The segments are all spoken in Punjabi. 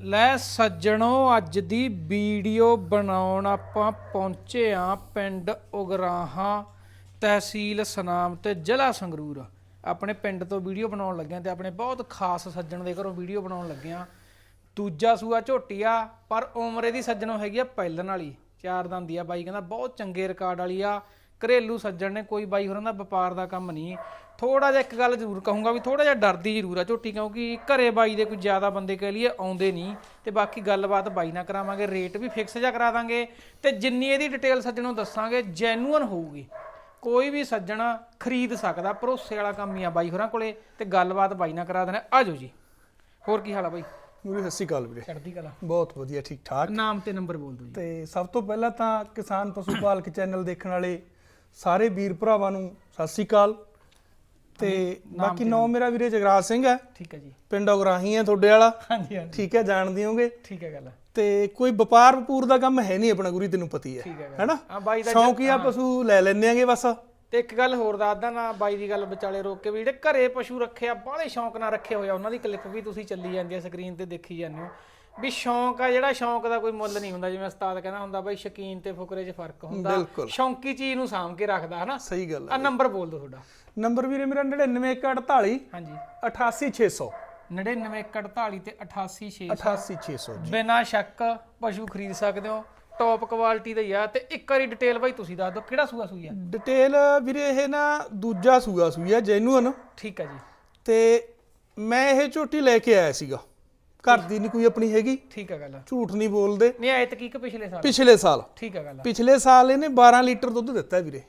ਲੈ ਸੱਜਣੋ, ਅੱਜ ਦੀ ਵੀਡੀਓ ਬਣਾਉਣ ਆਪਾਂ ਪਹੁੰਚੇ ਆ ਪਿੰਡ ਉਗਰਾਹਾਂ ਤਹਿਸੀਲ ਸਨਾਮ ਤੇ ਜ਼ਿਲ੍ਹਾ ਸੰਗਰੂਰ। ਆਪਣੇ ਪਿੰਡ ਤੋਂ ਵੀਡੀਓ ਬਣਾਉਣ ਲੱਗਿਆ ਤੇ ਆਪਣੇ ਬਹੁਤ ਖਾਸ ਸੱਜਣ ਦੇ ਘਰੋਂ ਵੀਡੀਓ ਬਣਾਉਣ ਲੱਗਿਆ ਦੂਜਾ ਸੂਆ ਝੋਟੀ ਆ ਪਰ ਉਮਰੇ ਦੀ ਸੱਜਣੋਂ ਹੈਗੀ ਆ ਪਹਿਲਣ ਵਾਲੀ। ਚਾਰ ਦੰਦ ਦੀ ਆ ਬਾਈ, ਕਹਿੰਦਾ ਬਹੁਤ ਚੰਗੇ ਰਿਕਾਰਡ ਵਾਲੀ ਆ। ਘਰੇਲੂ ਸੱਜਣ ਨੇ ਕੋਈ ਬਾਈ ਹੋਰਾਂ ਦਾ ਵਪਾਰ ਦਾ ਕੰਮ ਨਹੀਂ। ਥੋੜਾ ਜਿਹਾ ਇੱਕ ਗੱਲ ਜ਼ਰੂਰ ਕਹੂੰਗਾ ਵੀ ਥੋੜਾ ਜਿਹਾ ਡਰਦੀ ਜ਼ਰੂਰ ਆ ਝੋਟੀ ਕਿਉਂਕਿ ਘਰੇ ਬਾਈ ਦੇ ਕੋਈ ਜ਼ਿਆਦਾ ਬੰਦੇ ਕਹਿ ਲਈਏ ਆਉਂਦੇ ਨਹੀਂ। ਤੇ ਬਾਕੀ ਗੱਲਬਾਤ ਬਾਈ ਨਾਲ ਕਰਾਵਾਂਗੇ ਰੇਟ ਵੀ ਫਿਕਸ ਜਿਹਾ ਕਰਾ ਦਾਂਗੇ। ਤੇ ਜਿੰਨੀ ਇਹਦੀ ਡਿਟੇਲ ਸੱਜਣੋਂ ਦੱਸਾਂਗੇ ਜੈਨੂਅਨ ਹੋਊਗੀ। ਕੋਈ ਵੀ ਸੱਜਣਾ ਖਰੀਦ ਸਕਦਾ ਭਰੋਸੇ ਵਾਲਾ ਕੰਮ ਹੀ ਆ ਬਾਈ ਹੋਰਾਂ ਕੋਲੇ। ਤੇ ਗੱਲਬਾਤ ਬਾਈ ਨਾਲ ਕਰਾ ਦੇਣਾ ਆਜੋ ਜੀ। ਹੋਰ ਕੀ ਹਾਲ ਆ ਬਾਈ? ਨੂਰੀ ਸਤਿ ਸ਼੍ਰੀ ਅਕਾਲ ਵੀਰੇ। ਚੜ੍ਹਦੀ ਕਲਾ। ਬਹੁਤ ਵਧੀਆ ਠੀਕ ਠਾਕ ਨਾਮ ਤੇ ਨੰਬਰ ਬੋਲ ਦਿਓ ਜੀ। ਤੇ ਸਭ ਤੋਂ ਪਹਿਲਾਂ ਤਾਂ ਕਿਸਾਨ ਪਸ਼ੂ ਪਾਲਕ ਚੈਨਲ ਦੇਖਣ ਵਾਲੇ ਸਾਰੇ ਵੀਰ ਭਰਾਵਾਂ ਨੂੰ ਸਤਿ ਸ਼੍ਰੀ ਅਕਾਲ। ਤੇ ਬਾਕੀ ਨਾਮ ਮੇਰਾ ਵੀਰੇ ਜਗਰਾਜ ਸਿੰਘ ਹੈ। ਠੀਕ ਹੈ ਜੀ। ਪਿੰਡ ਉਗਰਾਹੀ ਹੈ ਤੁਹਾਡੇ ਵਾਲਾ। ਹਾਂਜੀ ਹਾਂਜੀ। ਠੀਕ ਹੈ ਜਾਣਦੇ ਹੋਗੇ ਠੀਕ ਹੈ ਗੱਲ ਤੇ ਕੋਈ ਵਪਾਰ ਵਪੂਰ ਦਾ ਕੰਮ ਹੈ ਨਹੀਂ ਆਪਣਾ ਗੁਰੀ ਤੈਨੂੰ ਪਤੀ ਹੈ। ਹੈ ਹੈਨਾ? ਆ ਬਾਈ ਦਾ ਸ਼ੌਂਕੀਆ ਪਸ਼ੂ ਲੈ ਲੈਂਦੇ ਆਂਗੇ ਬਸ। ਤੇ ਇੱਕ ਗੱਲ ਹੋਰ ਦੱਸਦਾ ਨਾ ਬਾਈ ਦੀ ਗੱਲ ਵਿਚਾਲੇ ਰੋਕ ਕੇ ਵੀ ਜਿਹੜੇ ਘਰੇ ਪਸ਼ੂ ਰੱਖੇ ਆ ਬਾਹਲੇ ਸ਼ੌਂਕ ਨਾਲ ਰੱਖੇ ਹੋਏ ਆ ਉਹਨਾਂ ਦੀ ਕਲਿੱਪ ਵੀ ਤੁਸੀਂ ਚੱਲੀ ਜਾਂਦੀ ਆ ਸਕਰੀਨ ਤੇ ਦੇਖੀ ਜਾਂਦੇ ਹੋ। ਵੀ ਸ਼ੌਂਕ ਆ ਜਿਹੜਾ ਸ਼ੌਂਕ ਦਾ ਕੋਈ ਮੁੱਲ ਨਹੀਂ ਹੁੰਦਾ ਜਿਵੇਂ ਉਸਤਾਦ ਕਹਿੰਦਾ ਹੁੰਦਾ ਬਾਈ ਸ਼ਕੀਨ ਤੇ ਫੁਕਰੇ 'ਚ ਫ਼ਰਕ ਹੁੰਦਾ। ਬਿਲਕੁਲ। ਸ਼ੌਂਕੀ ਚੀਜ਼ ਨੂੰ ਸਾਂਭ ਕੇ ਰੱਖਦਾ ਹਨਾ? ਸਹੀ ਗੱਲ ਆ ਨੰਬਰ ਬੋਲ ਦਿਓ ਤੁਹਾਡਾ। ਨੰਬਰ ਵੀਰੇ ਮੇਰਾ 99148 ਹਾਂਜੀ। 88600 9948 ਤੇ 886 88600 ਜੀ। ਬਿਨਾ ਸ਼ੱਕ ਪਸ਼ੂ ਖਰੀਦ ਸਕਦੇ ਹੋ ਟੌਪ ਕੁਆਲਿਟੀ ਦਾ ਹੀ ਆ। ਤੇ ਇੱਕ ਵਾਰੀ ਡਿਟੇਲ ਬਾਈ ਤੁਸੀਂ ਦੱਸ ਦਿਓ ਕਿਹੜਾ ਸੂਆ ਸੂਈ ਆ? ਡਿਟੇਲ ਵੀਰੇ ਇਹ ਨਾ ਦੂਜਾ ਸੂਆ ਸੂਈ ਹੈ ਜੈਨੂਅਨ ਠੀਕ ਆ ਜੀ। ਤੇ ਮੈਂ ਇਹ ਝੋਟੀ ਲੈ ਕੇ ਆਇਆ ਸੀਗਾ। ਘਰ ਦੀ ਨਹੀਂ ਕੋਈ ਆਪਣੀ ਹੈਗੀ। ਠੀਕ ਆ ਗੱਲ। ਝੂਠ ਨਹੀਂ ਬੋਲਦੇ। ਨਹੀਂ ਆਇਤ ਕੀ ਕਿ ਪਿਛਲੇ ਸਾਲ। ਪਿਛਲੇ ਸਾਲ। ਠੀਕ ਆ ਗੱਲ। ਪਿਛਲੇ ਸਾਲ ਇਹਨੇ 12 ਲੀਟਰ ਦੁੱਧ ਦਿੱਤਾ ਵੀਰੇ।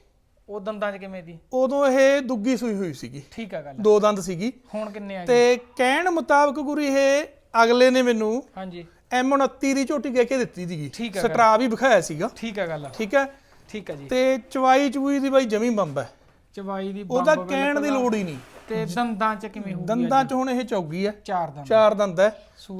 ਉਹ ਦੰਦਾਂ 'ਚ ਕਿਵੇਂ ਦੀ? ਉਦੋਂ ਇਹ ਦੁੱਗੀ ਸੂਈ ਹੋਈ ਸੀਗੀ। ਠੀਕ ਆ ਗੱਲ। ਦੋ ਦੰਦ ਸੀਗੀ। ਹੁਣ ਕਿੰਨੇ ਆ ਗਏ? ਤੇ ਕਹਿਣ ਮੁਤਾਬਕ ਗੁਰੂ ਇਹ ਅਗਲੇ ਨੇ ਮੈਨੂੰ ਹਾਂਜੀ। M29 ਦੀ ਝੋਟੀ ਕਹਿ ਕੇ ਦਿੱਤੀ ਸੀਗੀ। ਹੈ ਸਕਰਾ ਵੀ ਵਿਖਾਇਆ ਸੀਗਾ। ਠੀਕ ਆ ਗੱਲ। ਠੀਕ ਹੈ ਠੀਕ ਆ ਜੀ। ਤੇ ਚਵਾਈ ਚਵੂਈ ਦੀ ਬਾਈ ਜਮੀ ਬੰਬ ਹੈ। ਚਵਾਈ ਦੀ ਉਹਦਾ ਕਹਿਣ ਦੀ ਲੋੜ ਹੀ ਨਹੀਂ। ਤੇ ਦੰਦਾਂ 'ਚ ਕਿਵੇਂ ਹੋਊ ਦੰਦਾਂ 'ਚ ਹੁਣ ਇਹ ਚੌਗੀ ਹੈ ਚਾਰ ਦੰਦ। ਚਾਰ ਦੰਦ ਹੈ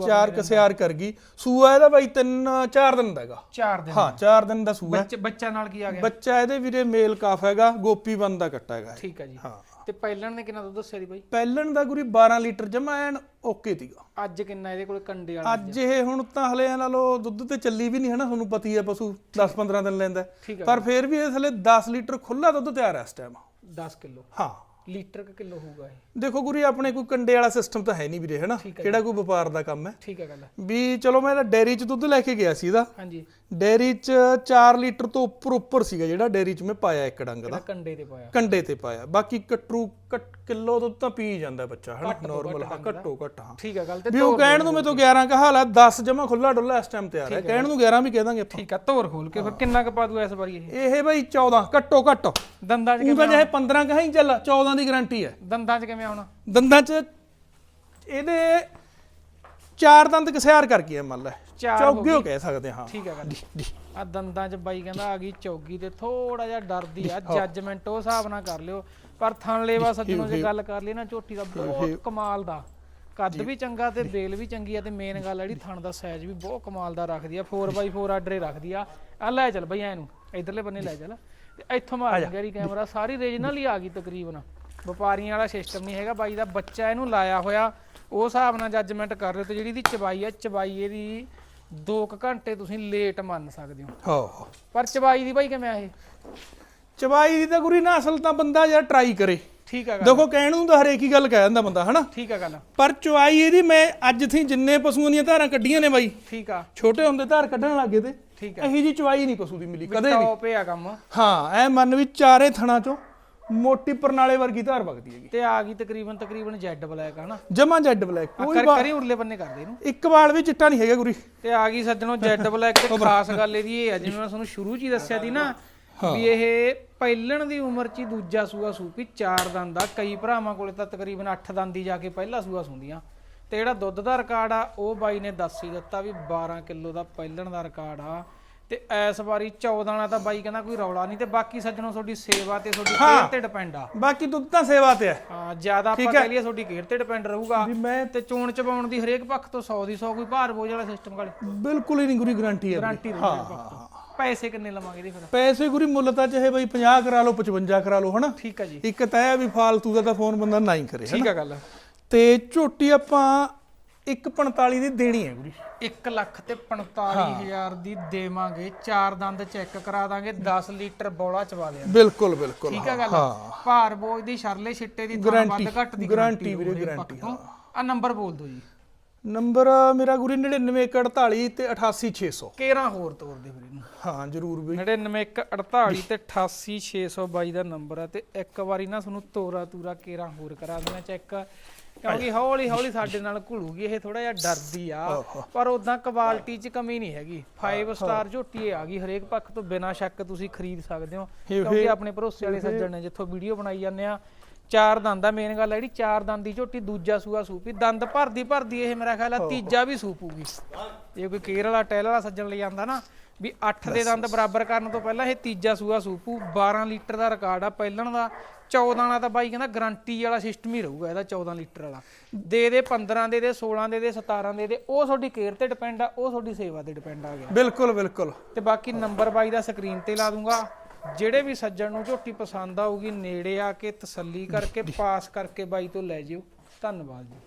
ਚਾਰ ਕਸਿਆਰ ਕਰ ਗਈ। ਸੂਆ ਇਹਦਾ ਬਾਈ ਤਿੰਨ ਚਾਰ ਦਿਨ ਦਾ ਹੈਗਾ। ਚਾਰ ਦਿਨ ਹਾਂ ਚਾਰ ਦਿਨ ਦਾ ਸੂਆ। ਹੈ। ਬੱਚੇ ਬੱਚਾ ਨਾਲ ਕੀ ਆ ਗਿਆ? ਬੱਚਾ ਇਹਦੇ ਵੀਰੇ ਮੇਲ ਕਾਫ ਹੈਗਾ ਗੋਪੀ ਬੰਦ ਦਾ ਕੱਟਾ ਹੈਗਾ। ਠੀਕ ਆ ਜੀ। ਹਾਂ। ਤੇ ਪਹਿਲਣ ਨੇ ਕਿੰਨਾ ਦੁੱਧ ਦੱਸਿਆ ਦੀ ਬਾਈ? ਪਹਿਲਣ ਦਾ ਗੁਰੀ 12 ਲੀਟਰ ਜਮਾ ਐਨ ਓਕੇ ਤੀਗਾ ਅੱਜ ਕਿੰਨਾ ਇਹਦੇ ਕੋਲ ਕੰਡੇ ਵਾਲਾ ਅੱਜ ਇਹ ਹੁਣ ਤਾਂ ਹਲੇ ਲਾ ਲਓ ਦੁੱਧ ਤੇ ਚੱਲੀ ਵੀ ਨਹੀਂ ਹਨਾ ਤੁਹਾਨੂੰ ਪਤੀ ਹੈ ਪਸ਼ੂ 10-15 ਦਿਨ ਲੈਂਦਾ। ਹੈ। ਆ ਪਰ ਫਿਰ ਵੀ ਇਹ ਹਲੇ 10 ਲੀਟਰ ਖੁੱਲਾ ਦੁੱਧ ਤਿਆਰ ਹੈ ਇਸ ਟਾਈਮ 10 ਕਿਲੋ। ਹਾਂ। ਲੀਟਰ ਕਿ ਕਿਲੋ ਹੋਊਗਾ ਇਹ? ਦੇਖੋ ਗੁਰੀ ਆਪਣੇ ਕੋਈ ਕੰਡੇ ਵਾਲਾ ਸਿਸਟਮ ਤਾਂ ਹੈ ਨਹੀਂ ਵੀਰੇ ਹਨਾ? ਕਿਹੜਾ ਕੋਈ ਵਪਾਰ ਦਾ ਕੰਮ ਹੈ? ਠੀਕ ਆ ਗੱਲ ਵੀ ਚਲੋ ਮੈਂ ਡੈਰੀ 'ਚ ਦੁੱਧ ਲੈ ਕੇ ਗਿਆ ਸੀ ਇਹਦਾ। ਹਾਂਜੀ। ਡੈਰੀ 'ਚ 4 ਲੀਟਰ ਤੋਂ ਉੱਪਰ ਉੱਪਰ ਸੀਗਾ ਜਿਹੜਾ ਡੈਰੀ 'ਚ ਮੈਂ ਪਾਇਆ ਇੱਕ ਡੰਗ ਦਾ। ਕੰਡੇ ਤੇ ਪਾਇਆ। ਕੰਡੇ ਤੇ ਪਾਇਆ। ਬਾਕੀ ਕਟਰੂ ਕਟ ਕਿਲੋ ਦੁੱਧ ਤਾਂ ਪੀ ਜਾਂਦਾ ਬੱਚਾ ਹਨਾ? ਨਾਰਮਲ ਹਾਂ ਘੱਟੋ ਘੱਟ ਹਾਂ। ਠੀਕ ਆ ਗੱਲ ਤੇ ਵੀ ਉਹ ਕਹਿਣ ਨੂੰ ਮੈਂ ਤੋਂ 11 ਕਹਾ ਲਾ 10 ਜਮਾ ਖੁੱਲਾ ਡੁੱਲਾ ਇਸ ਟਾਈਮ ਤੇ ਆ ਰਿਹਾ। ਕਹਿਣ ਨੂੰ 11 ਵੀ ਕਹਿ ਦਾਂਗੇ ਆਪਾਂ। ਠੀਕ ਆ ਤੋਰ ਖੋਲ ਕੇ ਫਿਰ ਕਿੰਨਾ ਕੁ ਪਾ ਦੂ ਇਸ ਵਾਰੀ ਇਹ? ਇਹ ਬਈ 14 ਘੱਟੋ ਘੱਟ। ਦੰਦਾਂ 'ਚ ਉਹਦਾ ਜਿਹੇ 15 ਕਹੀਂ ਚੱਲ 14 ਦੀ ਗਾਰੰਟੀ ਹੈ। ਦੰਦਾਂ 'ਚ ਕਿਵੇਂ ਆਉਣਾ? ਦੰਦਾਂ 'ਚ ਇਹਦੇ ਚਾਰ ਦੰਦ ਕਸਿਆਰ ਕਰ ਗਿਆ ਮੰਨ ਲੈ। ਚਾਰ ਹੋ ਚੌਗੇ ਕਹਿ ਸਕਦੇ ਹਾਂ। ਠੀਕ ਆ ਗੱਲ। ਆ ਦੰਦਾਂ 'ਚ ਬਾਈ ਕਹਿੰਦਾ ਆ ਗਈ ਚੌਗੀ ਤੇ ਥੋੜਾ ਜਿਹਾ ਡਰਦੀ ਆ ਜੱਜਮੈਂਟ ਉਹ ਹਿਸਾਬ ਨਾਲ ਕਰ ਲਿਓ। ਪਰ ਥਣ ਲੇਵਾ ਸੱਜਣੋ ਜੇ ਗੱਲ ਕਰ ਲਈ ਨਾ ਝੋਟੀ ਦਾ ਬਹੁਤ ਕਮਾਲ ਦਾ। ਕੱਦ ਵੀ ਚੰਗਾ ਤੇ ਬੇਲ ਵੀ ਚੰਗੀ ਆ ਤੇ ਮੇਨ ਗੱਲ ਆ ਜਿਹੜੀ ਥਣ ਦਾ ਸਾਈਜ਼ ਵੀ ਬਹੁਤ ਕਮਾਲ ਦਾ ਰੱਖਦੀ ਆ 4x4 ਆਰਡਰੇ ਰੱਖਦੀ ਆ। ਆ ਲੈ ਚੱਲ ਬਈ ਐ ਨੂੰ। ਇਧਰਲੇ ਬੰਨੇ ਲੈ ਚੱਲ। ਤੇ ਇੱਥੋਂ ਮਾਰ ਗੈਰੀ ਕੈਮਰਾ ਸਾਰੀ ਰੀਜਨਲ ਹੀ ਆ ਗਈ ਤਕਰੀਬਨ। ਵਪਾਰੀਆਂ ਵਾਲਾ ਸਿਸਟਮ ਨਹੀਂ ਹੈਗਾ ਬਾਈ ਦਾ ਬੱਚਾ ਇਹਨੂੰ ਲਾਇਆ ਹੋਇਆ ਉਹ ਹਿਸਾਬ ਨਾਲ ਜੱਜਮੈਂਟ ਕਰ ਲਿਓ ਤੇ ਜਿਹੜੀ ਦੀ ਚਬਾਈ ਆ ਚਬਾਈ ਇਹਦੀ 2 ਘੰਟੇ ਤੁਸੀਂ ਲੇਟ ਮੰਨ ਸਕਦੇ ਹੋ। ਹਾਂ। ਪਰ ਚਬਾਈ ਦੀ ਬਾਈ ਕਿਵੇਂ ਆ ਇਹ? ਚਵਾਈ ਦੀ ਤਾਂ ਗੁਰੀ ਨਾ ਅਸਲ ਤਾਂ ਬੰਦਾ ਯਾਰ ਟਰਾਈ ਕਰੇ। ਠੀਕ ਆ ਗੱਲ। ਦੇਖੋ ਕਹਿਣ ਨੂੰ ਤਾਂ ਹਰੇਕ ਹੀ ਗੱਲ ਕਹਿ ਦਿੰਦਾ ਬੰਦਾ ਹਨਾ? ਠੀਕ ਆ ਗੱਲ। ਪਰ ਚਵਾਈ ਇਹਦੀ ਮੈਂ ਅੱਜ ਥੀ ਜਿੰਨੇ ਪਸ਼ੂਆਂ ਦੀਆਂ ਧਾਰਾਂ ਕੱਢੀਆਂ ਨੇ ਬਾਈ ਠੀਕ ਆ। ਛੋਟੇ ਹੁੰਦੇ ਧਾਰ ਕੱਢਣ ਲੱਗੇ ਤੇ ਠੀਕ ਇਹੀ ਜੀ ਚਵਾਈ ਨਹੀਂ ਪਸ਼ੂ ਦੀ ਮਿਲੀ ਕਦੇ ਵੀ। ਟੌਪ ਆ ਕੰਮ। ਹਾਂ ਐ ਮੰਨ ਵੀ ਚਾਰੇ ਥਣਾ ਚੋਂ ਮੋਟੀ ਪਰਨਾਲੇ ਵਰਗੀ ਧਾਰ ਵਗਦੀ ਹੈਗੀ। ਤੇ ਆ ਗਈ ਤਕਰੀਬਨ ਤਕਰੀਬਨ ਜੈਡ ਬਲੈਕ ਹਨਾ ਜਮਾ ਜੈਡ ਬਲੈਕ ਕੋਈ ਕਰ ਕਰੀ ਉਰਲੇ ਬੰਨੇ ਕਰਦੇ ਇਹਨੂੰ। ਇੱਕ ਵਾਲ ਵੀ ਚਿੱਟਾ ਨਹੀਂ ਹੈਗਾ ਗੁਰੀ। ਤੇ ਆ ਗਈ ਸੱਜਣੋ ਜੈਡ ਬਲੈਕ ਤੇ ਖਾਸ ਗੱਲ ਇਹਦੀ ਇਹ ਆ ਜਿਵੇਂ ਮੈਂ ਤੁਹਾਨੂੰ ਸ਼ੁਰੂ ਚ ਹੀ ਦੱਸਿਆ ਸੀ ਨਾ ਵੀ ਇਹ ਪਹਿਲਣ ਦੀ ਉਮਰ ਚ ਹੀ ਦੂਜਾ ਸੂਆ ਸੂਪੀ ਚਾਰ ਦੰਦ ਦਾ ਕਈ ਭਰਾਵਾਂ ਕੋਲੇ ਤਾਂ ਤਕਰੀਬਨ 8 ਦੰਦ ਹੀ ਜਾ ਕੇ ਪਹਿਲਾ ਸੂਆ ਸੁੰਦੀਆਂ। ਤੇ ਜਿਹੜਾ ਦੁੱਧ ਦਾ ਰਿਕਾਰਡ ਆ ਉਹ ਬਾਈ ਨੇ ਦੱਸ ਹੀ ਦਿੱਤਾ ਵੀ 12 ਕਿਲੋ ਦਾ ਪਹਿਲਣ ਦਾ ਰਿਕਾਰਡ ਆ। ਤੇ ਇਸ ਵਾਰੀ 14 ਨਾਲ ਤਾਂ ਬਾਈ ਕਹਿੰਦਾ ਕੋਈ ਰੌਲਾ ਨਹੀਂ ਤੇ ਬਾਕੀ ਸੱਜਣੋ ਤੁਹਾਡੀ ਸੇਵਾ ਤੇ ਤੁਹਾਡੀ ਕੇਅਰ ਤੇ ਡਿਪੈਂਡ ਆ। ਬਾਕੀ ਦੁੱਧ ਤਾਂ ਸੇਵਾ ਤੇ ਹੈ ਹਾਂ ਜ਼ਿਆਦਾ ਆਪਾਂ ਕਹਿ ਲਈਏ ਤੁਹਾਡੀ ਕੇਅਰ ਤੇ ਡਿਪੈਂਡ ਰਹੂਗਾ ਵੀ ਮੈਂ ਤੇ ਚੋਣ ਚਬਾਉਣ ਦੀ ਹਰੇਕ ਪੱਖ ਤੋਂ 100 ਦੀ 100 ਕੋਈ ਭਾਰ ਬੋਝ ਵਾਲਾ ਸਿਸਟਮ ਕਾਲੇ ਬਿਲਕੁਲ ਹੀ ਨਹੀਂ ਗੁਰੀ ਗਾਰੰਟੀ ਹੈ ਗਾਰੰਟੀ ਪੱਖ ਤੋਂ। ਪੈਸੇ ਕਿੰਨੇ ਲਵਾਂਗੇ ਇਹਦੇ ਫਿਰ? ਪੈਸੇ ਗੁਰੀ ਮੁੱਲ ਤਾਂ ਚਾਹੇ ਬਈ 50 ਕਰਾ ਲਓ 55 ਕਰਾ ਲਓ ਹਨਾ? ਠੀਕ ਆ ਜੀ। ਇੱਕ ਤਾਂ ਇਹ ਆ ਵੀ ਫਾਲਤੂ ਦਾ ਤਾਂ ਫੋਨ ਬੰਦਾ ਨਾ ਹੀ ਕਰੇ ਠੀਕ ਆ ਗੱਲ। ਤੇ ਝੋਟੀ ਆਪਾਂ 145 ਦੀ ਦੇਣੀ ਹੈ ਵੀਰੇ 1 ਲੱਖ ਤੇ 45000 ਦੀ ਦੇਵਾਂਗੇ। ਚਾਰ ਦੰਦ ਚੈੱਕ ਕਰਾ ਦਾਂਗੇ 10 ਲੀਟਰ ਬੋਲਾ ਚਵਾ ਲਿਆ। ਬਿਲਕੁਲ ਬਿਲਕੁਲ ਠੀਕ ਹੈ ਗੱਲ? ਹਾਂ। ਭਾਰ ਬੋਝ ਦੀ ਸ਼ਰਲੇ ਛਿੱਟੇ ਦੀ ਥਾਂ ਵੱਧ ਘੱਟ ਦੀ guarantee ਵੀਰੇ, ਤੋਂ। ਆ ਨੰਬਰ ਬੋਲ ਦਿਓ ਜੀ। ਨੰਬਰ ਮੇਰਾ ਗੁਰੀ 9948 ਤੇ 88600 ਕੇਰਾ ਹੋਰ ਤੋਰ ਦੇ ਵੀਰੇ ਨੂੰ। ਹਾਂ ਜਰੂਰ ਵੀ 99148 ਤੇ 88622 ਦਾ ਨੰਬਰ ਆ ਤੇ ਇੱਕ ਵਾਰੀ ਨਾ ਤੁਹਾਨੂੰ ਤੋਰਾ ਤੂਰਾ ਕੇਰਾ ਹੋਰ ਕਰਾ ਦੇਣਾ ਚੈੱਕ ਕਿਉਂਕਿ ਹੌਲੀ ਹੌਲੀ ਸਾਡੇ ਨਾਲ ਘੁਲੂਗੀ ਇਹ ਥੋੜਾ ਜਿਹਾ ਡਰਦੀ ਆ। ਪਰ ਉਦਾਂ ਕੁਆਲਿਟੀ 'ਚ ਕਮੀ ਨਹੀਂ ਹੈਗੀ। 5 ਸਟਾਰ ਝੋਟੀ ਆ ਗਈ ਹਰੇਕ ਪੱਖ ਤੋਂ ਬਿਨਾਂ ਸ਼ੱਕ ਤੁਸੀਂ ਖਰੀਦ ਸਕਦੇ ਹੋ ਕਿਉਂਕਿ ਆਪਣੇ ਭਰੋਸੇ ਵਾਲੇ ਸੱਜਣ ਨੇ ਜਿੱਥੋਂ ਵੀਡੀਓ ਬਣਾਈ ਜਾਂਦੇ ਆ। ਚਾਰ ਦੰਦ ਆ ਮੇਨ ਗੱਲ ਆ ਜਿਹੜੀ ਚਾਰ ਦੰਦ ਦੀ ਝੋਟੀ ਦੂਜਾ ਸੂਆ ਸੂਪੀ ਦੰਦ ਭਰਦੀ ਭਰਦੀ ਇਹ ਮੇਰਾ ਖਿਆਲ ਆ ਤੀਜਾ ਵੀ ਸੂਪੂਗੀ ਜੇ ਕੋਈ ਕੇਰ ਵਾਲਾ ਟੈਲ ਵਾਲਾ ਸੱਜਣ ਲਈ ਜਾਂਦਾ ਨਾ ਵੀ 8 ਦੇ ਦੰਦ ਬਰਾਬਰ ਕਰਨ ਤੋਂ ਪਹਿਲਾਂ ਇਹ ਤੀਜਾ ਸੂਆ ਸੂਪੂ 12 ਲੀਟਰ ਦਾ ਰਿਕਾਰਡ ਆ ਪਹਿਲਣ ਦਾ। 14 ਵਾਲਾ ਤਾਂ ਬਾਈ ਕਹਿੰਦਾ ਗਾਰੰਟੀ ਵਾਲਾ ਸਿਸਟਮ ਹੀ ਰਹੂਗਾ ਇਹਦਾ 14 ਲੀਟਰ ਵਾਲਾ। ਦੇ ਦੇ 15 ਦੇ ਦੇ 16 ਦੇ ਦੇ 17 ਦੇ ਦੇ ਉਹ ਤੁਹਾਡੀ ਕੇਅਰ ਤੇ ਡਿਪੈਂਡ ਆ ਉਹ ਤੁਹਾਡੀ ਸੇਵਾ ਤੇ ਡਿਪੈਂਡ ਆ ਗਿਆ। ਬਿਲਕੁਲ ਬਿਲਕੁਲ। ਤੇ ਬਾਕੀ ਨੰਬਰ ਬਾਈ ਦਾ ਸਕਰੀਨ ਤੇ ਲਾ ਦੂੰਗਾ। ਜਿਹੜੇ ਵੀ ਸੱਜਣ ਨੂੰ ਝੋਟੀ ਪਸੰਦ ਆਊਗੀ ਨੇੜੇ ਆ ਕੇ ਤਸੱਲੀ ਕਰਕੇ ਪਾਸ ਕਰਕੇ ਬਾਈ ਤੋਂ ਲੈ ਜਿਓ। ਧੰਨਵਾਦ ਜੀ।